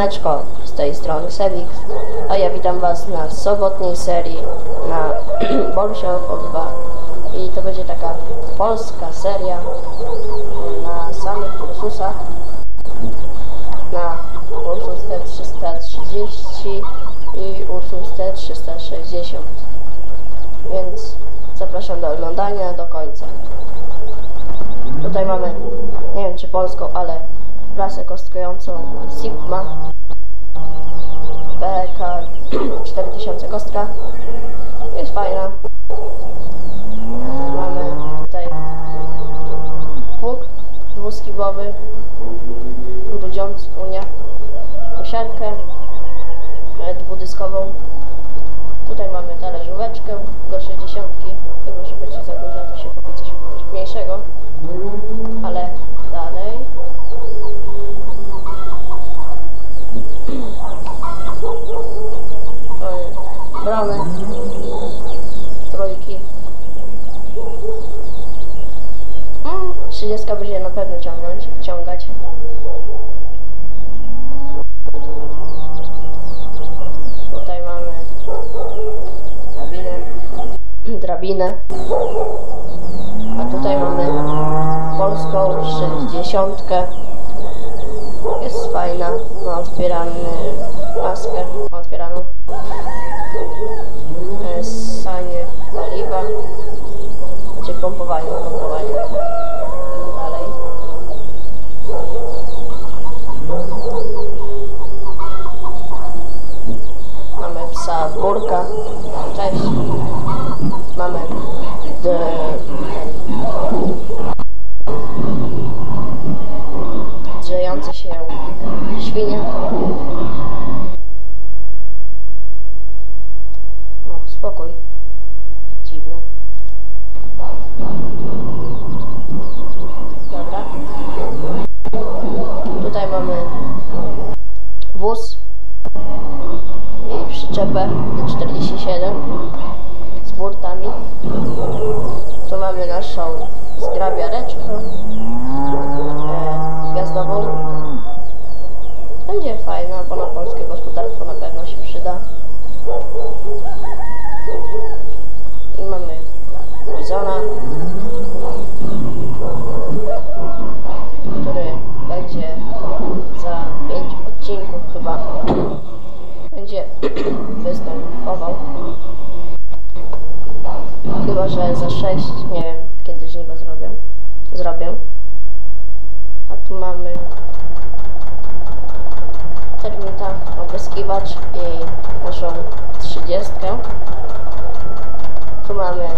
Siemaneczko, z tej strony Sebik, a ja witam was na sobotniej serii na Bolsio O2 i to będzie taka polska seria na samych Ursusach. Na Ursus T330 i Ursus T360 więc zapraszam do oglądania do końca. Tutaj mamy, nie wiem czy polską, ale prasę kostkującą Sigma. BK 4000 kostka. Jest fajna. Mamy tutaj pług dwuskibowy. Grudziąc unia kosiarkę. Dwudyskową. Tutaj mamy talerzóweczkę do 60 chyba że będzie za duża to się kupi coś mniejszego ale dalej Oj, bramy trójki mm, 30 będzie na pewno ciągnąć, ciągać tutaj mamy drabinę drabinę a tutaj mamy polską 60 jest fajna ma otwierany maskę ma otwieraną. E, sanie paliwa znaczy pompowanie pompowanie dalej. Mamy psa burka. Cześć mamy d, drzejące się świnie. O, spokój. Dziwne. Dobra. Tutaj mamy wóz i przyczepę 47 z burtami tu mamy naszą zgrabiareczkę. E, gwiazdową. Będzie fajna, bo na polskie gospodarstwo na pewno się przyda. I mamy bizona który będzie za 5 odcinków chyba będzie występował chyba, że za 6 nie wiem kiedy żniwo zrobię zrobię. A tu mamy termita, opryskiwacz i naszą 30 tu mamy e,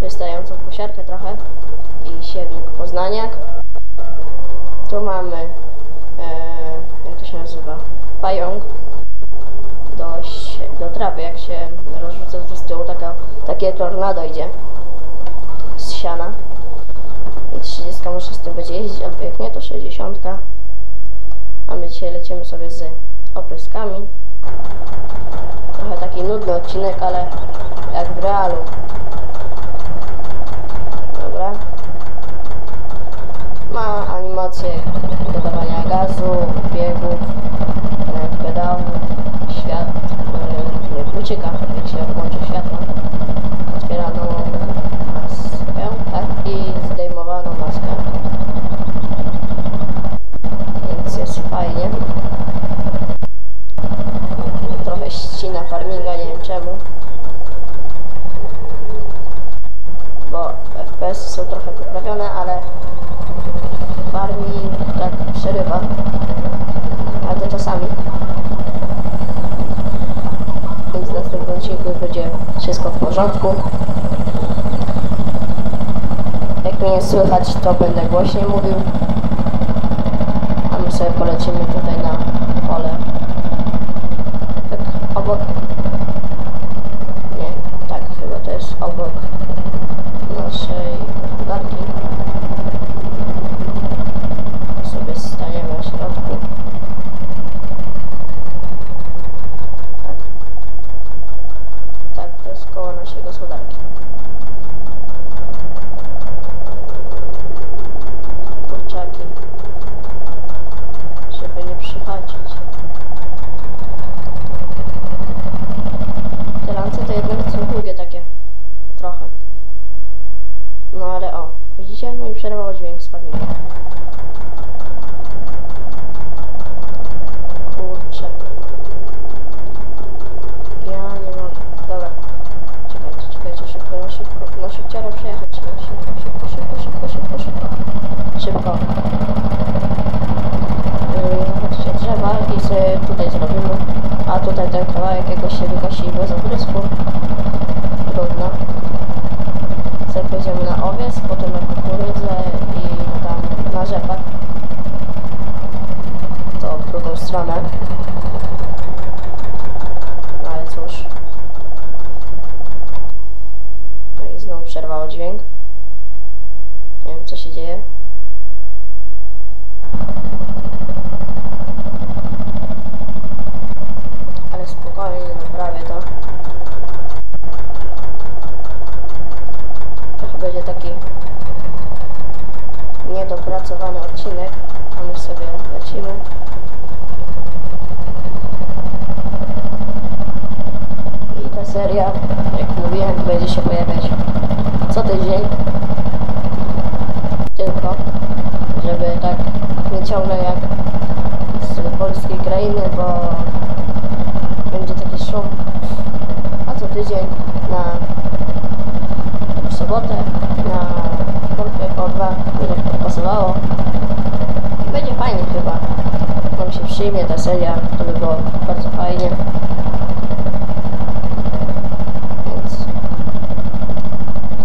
wystającą kosiarkę trochę i siewnik poznaniak. Tu mamy e, jak to się nazywa? Pająk sie- do trawy jak się rozrzuca to z tyłu taka, takie tornado idzie z siana. I 30 może z tym będzie jeździć, albo jak nie to 60 a my dzisiaj lecimy sobie z opryskami. Trochę taki nudny odcinek, ale jak w realu. Dobra. Ma animację dodawania gazu, biegów, e, pedału, świat, e, nie, ucieka jak się włączy światło. Otwieraną maskę, tak, i zdejmowaną maskę. Więc jest fajnie. Trochę ścina farminga, nie wiem czemu. Bo FPS są trochę poprawione, ale farming tak przerywa ale to czasami więc w następnym odcinku już będzie wszystko w porządku. Jak mnie nie słychać to będę głośniej mówił. A my sobie polecimy tutaj na pole. Tak obok. Nie, tak chyba to jest obok ale o, widzicie? No i przerwało dźwięk, spadł. Kurczę. Ja nie mogę. Dobra. Czekajcie, czekajcie, szybko, na szybko. Na przejechać. Szybko, szybko, szybko, szybko, szybko, szybko. Szybko. Yy, chodźcie drzewa i sobie tutaj zrobimy. A tutaj ten kawałek jakoś się wykosi bez obrysku. Trudno. Sobie pójdziemy na owiec, potem na kukurydzę i tam na rzepak. To w drugą stronę. No ale cóż. No i znowu przerwało dźwięk. Nie wiem co się dzieje. Ale spokojnie, naprawię to. Trochę będzie taki niedopracowany odcinek, a my sobie lecimy. I ta seria, jak mówiłem, będzie się pojawiać co tydzień. Tylko, żeby tak nie ciągle jak z polskiej krainy, bo będzie taki szum. A co tydzień na sobotę na Polskę Po2 mi tak podpasowało. I będzie fajnie chyba. Nam się przyjmie ta seria, to by było bardzo fajnie. Więc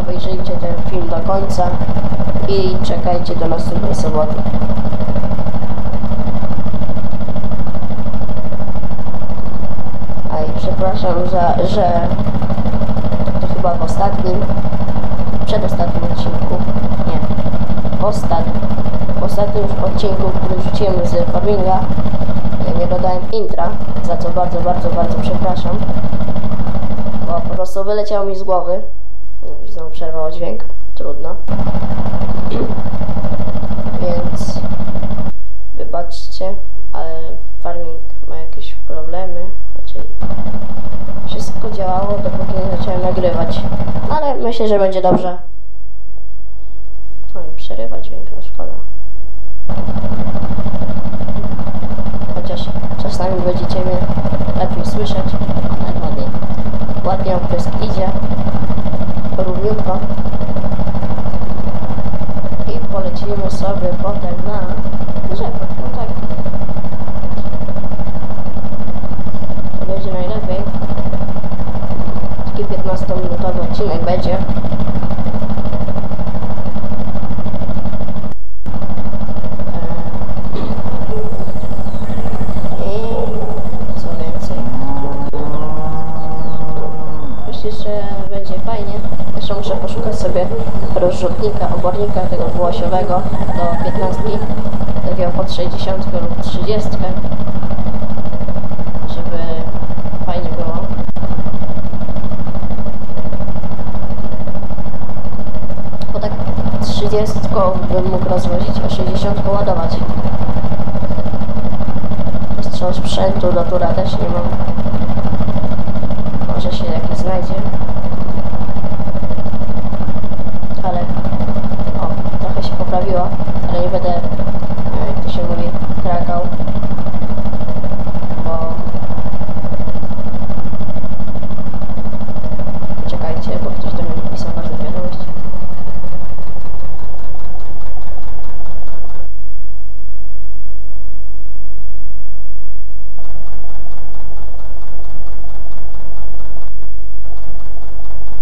obejrzyjcie ten film do końca i czekajcie do następnej soboty. A i przepraszam, że, że to chyba w ostatnim, przedostatnim odcinku, nie, ostatnim, ostatnim odcinku, który wrzuciłem z Farminga, nie dodałem intra, za co bardzo, bardzo, bardzo przepraszam, bo po prostu wyleciało mi z głowy. No i znowu przerwało dźwięk, trudno, więc wybaczcie, ale Farming ma jakieś problemy, działało, dopóki nie zacząłem nagrywać. Ale myślę, że będzie dobrze. I przerywa dźwięk, no szkoda. Chociaż czasami będziecie mnie lepiej słyszeć, ale ładnie, ładnie oprysk idzie, równiutko. I polecimy sobie potem na rzepak, no tak. To będzie najlepiej. Taki 15-minutowy odcinek będzie. Rozrzutnika, obornika tego dwuosiowego do 15, takiego pod 60 lub 30, żeby fajnie było. Bo tak 30 bym mógł rozwozić, a 60 ładować. Strzał sprzętu do tura też nie mam. Może się jakiś znajdzie. Ale o, trochę się poprawiło, ale nie będę, e, jak to się mówi, krakał. Bo Poczekajcie, bo ktoś do mnie napisał ważną wiadomość.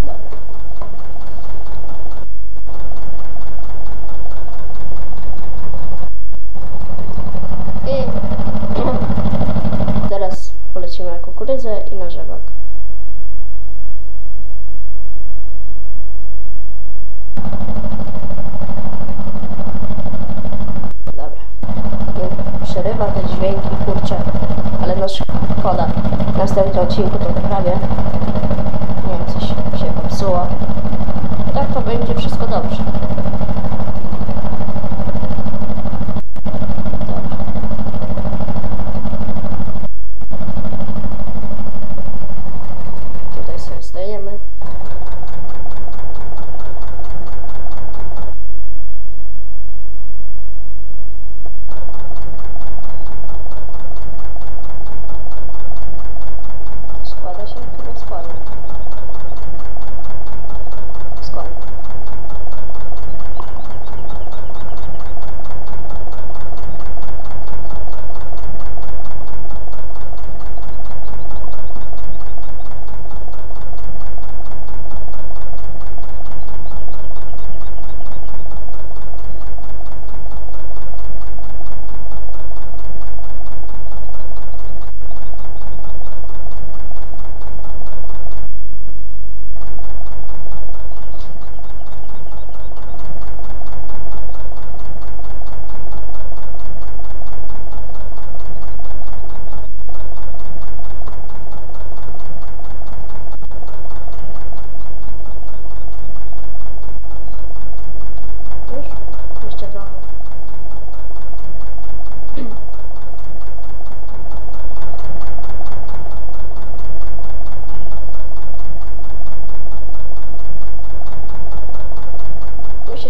Dobra. I teraz polecimy na kukurydzę i na rzepak. Dobra. Przerywa te dźwięki, kurczę. Ale no szkoda. W następnym odcinku to poprawię. Nie wiem, coś się popsuło. Tak to będzie wszystko dobrze. Dobra. Tutaj sobie stajemy. Składa się? Chyba składa. Składa.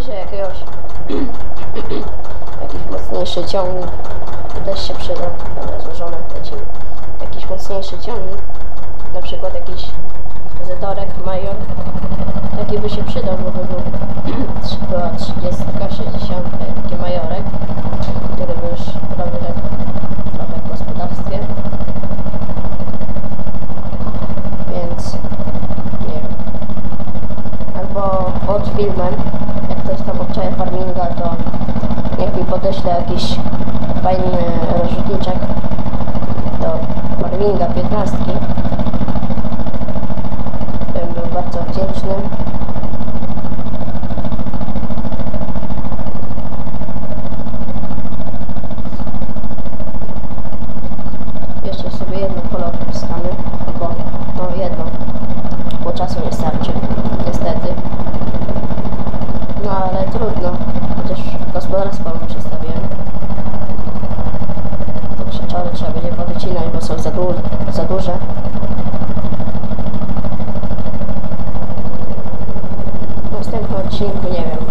że jakiegoś jakiś mocniejszy ciągnik też się przydał. Dobra, złożone, lecimy. Jakiś mocniejszy ciągnik, na przykład jakiś zetorek, major, taki by się przydał, bo by był była 30, 60, taki majorek, który by już robił tak trochę w gospodarstwie. Więc nie wiem. Albo pod filmem, jak ktoś tam obczaja farminga, to niech mi podeśle jakiś fajny rozrzutniczek do farminga 15. Bym był bardzo wdzięczny. Jeszcze sobie jedno pole wpiskamy, albo no jedno, bo czasu nie starczy, niestety. No ale trudno, chociaż gospodarstwo mu przestawiłem. Te krzeczory trzeba będzie powycinać, bo są za, du za duże. W następnym odcinku, nie wiem,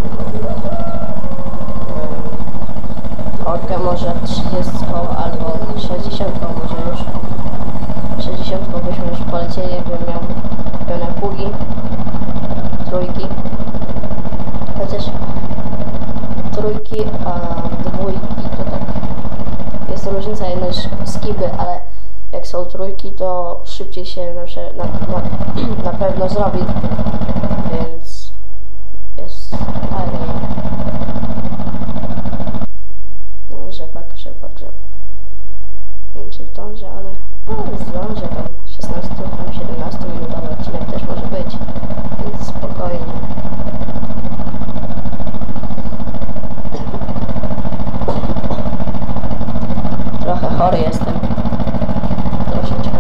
em, orkę może 30 albo 60 może już. 60 byśmy już polecieli, jakbym miał pełne pługi, trójki. Chociaż trójki, a dwójki to tak jest różnica jednej sz- skiby, ale jak są trójki, to szybciej się na, na, na pewno zrobi, więc jest fajnie. No, rzepak, rzepak, rzepak. Nie wiem czy zdążę, ale no, zdążę tam 16, tam 17 minutowy odcinek też może być, więc spokojnie. Trochę chory jestem. Troszeczkę.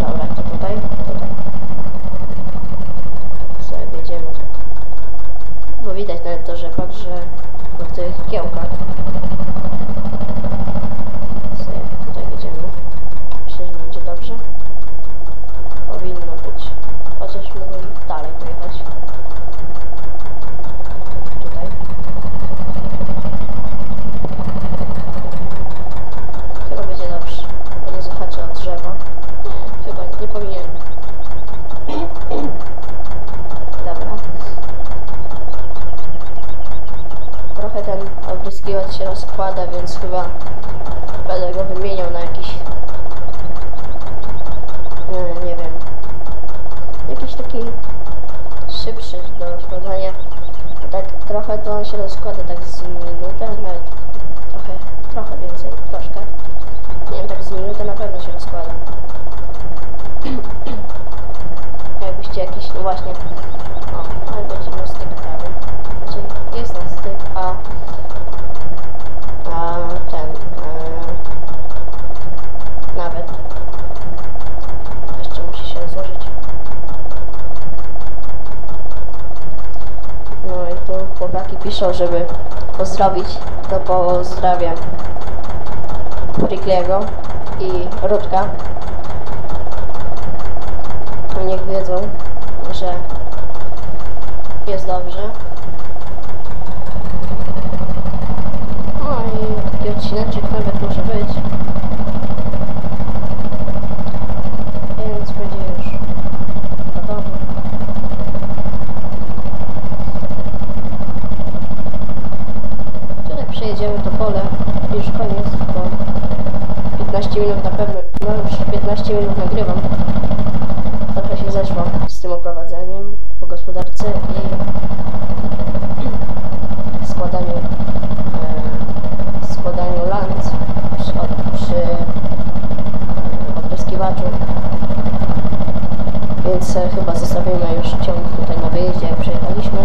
Dobra, to tutaj, tutaj. Sobie wjedziemy tak. Bo widać nawet to rzepak, że po tych kiełkach. Sobie tutaj wjedziemy. Myślę, że będzie dobrze. Powinno być. Chociaż mógłbym dalej pojechać. Tutaj. Chyba będzie dobrze. Bo nie zahaczę od drzewa. Nie, chyba nie powinien. Dobra. Trochę ten opryskiwacz się rozkłada, więc chyba będę go wymieniał na jakiś nie, nie wiem jakiś taki szybszy do rozkładania. Tak trochę to on się rozkłada tak z minutę, nawet trochę, trochę więcej, troszkę. Nie wiem, tak z minutę na pewno się rozkłada. Jakbyście jakiś, no właśnie o, ale będzie na styk prawy znaczy jest na styk, a a ten e, nawet jeszcze musi się złożyć no i tu chłopaki piszą, żeby pozdrowić. To pozdrawiam Frigliego i Rutka. No niech wiedzą, że jest dobrze. No i taki odcineczek nawet może być. Więc będzie już gotowy. Tutaj przejedziemy to pole i już koniec, bo 15 minut na pewno, no już 15 minut nagrywam. Trochę się zeszło z tym oprowadzeniem po gospodarce i składaniu e, składaniu lanc przy, od- przy e, opryskiwaczu. Więc e, chyba zostawimy już ciąg tutaj na wyjeździe, jak przejechaliśmy.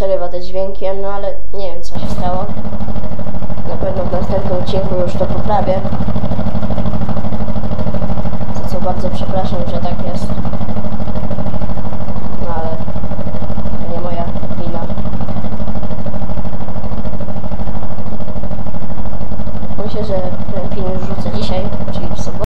Przerywa te dźwięki, no ale nie wiem co się stało. Na pewno w następnym odcinku już to poprawię. Za co bardzo przepraszam, że tak jest. No ale to nie moja wina. Myślę, że ten film już rzucę dzisiaj, czyli w sobotę.